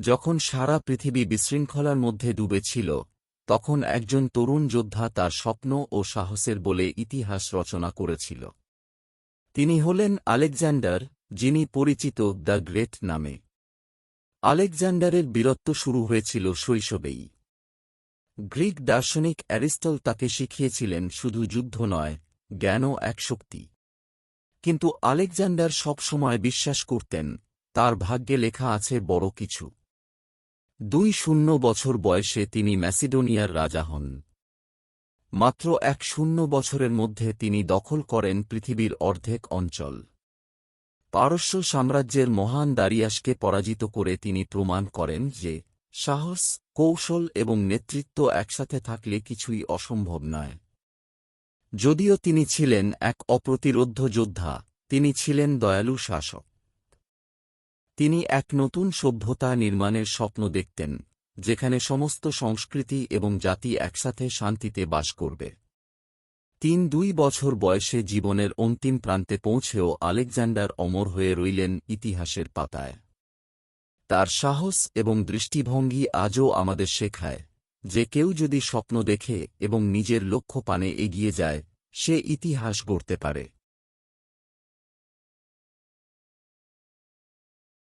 যখন সারা পৃথিবী বিশৃঙ্খলার মধ্যে ডুবেছিল, তখন একজন তরুণ যোদ্ধা তার স্বপ্ন ও সাহসের বলে ইতিহাস রচনা করেছিল। তিনি হলেন আলেকজান্ডার, যিনি পরিচিত দ্য গ্রেট নামে। আলেকজান্ডারের বীরত্ব শুরু হয়েছিল শৈশবেই। গ্রিক দার্শনিক অ্যারিস্টল তাকে শিখিয়েছিলেন শুধু যুদ্ধ নয়, জ্ঞানও এক শক্তি। কিন্তু আলেকজান্ডার সবসময় বিশ্বাস করতেন, তার ভাগ্যে লেখা আছে বড় কিছু। দুই শূন্য বছর বয়সে তিনি ম্যাসিডোনিয়ার রাজা হন। মাত্র এক শূন্য বছরের মধ্যে তিনি দখল করেন পৃথিবীর অর্ধেক অঞ্চল। পারস্য সাম্রাজ্যের মহান দারিয়াসকে পরাজিত করে তিনি প্রমাণ করেন যে, সাহস, কৌশল এবং নেতৃত্ব একসাথে থাকলে কিছুই অসম্ভব নয়। যদিও তিনি ছিলেন এক অপ্রতিরোধ্য যোদ্ধা, তিনি ছিলেন দয়ালু শাসক। তিনি এক নতুন সভ্যতা নির্মাণের স্বপ্ন দেখতেন, যেখানে সমস্ত সংস্কৃতি এবং জাতি একসাথে শান্তিতে বাস করবে। তিন দুই বছর বয়সে জীবনের অন্তিম প্রান্তে পৌঁছেও আলেকজান্ডার অমর হয়ে রইলেন ইতিহাসের পাতায়। তার সাহস এবং দৃষ্টিভঙ্গি আজও আমাদের শেখায়, যে কেউ যদি স্বপ্ন দেখে এবং নিজের লক্ষ্য পানে এগিয়ে যায়, সে ইতিহাস গড়তে পারে।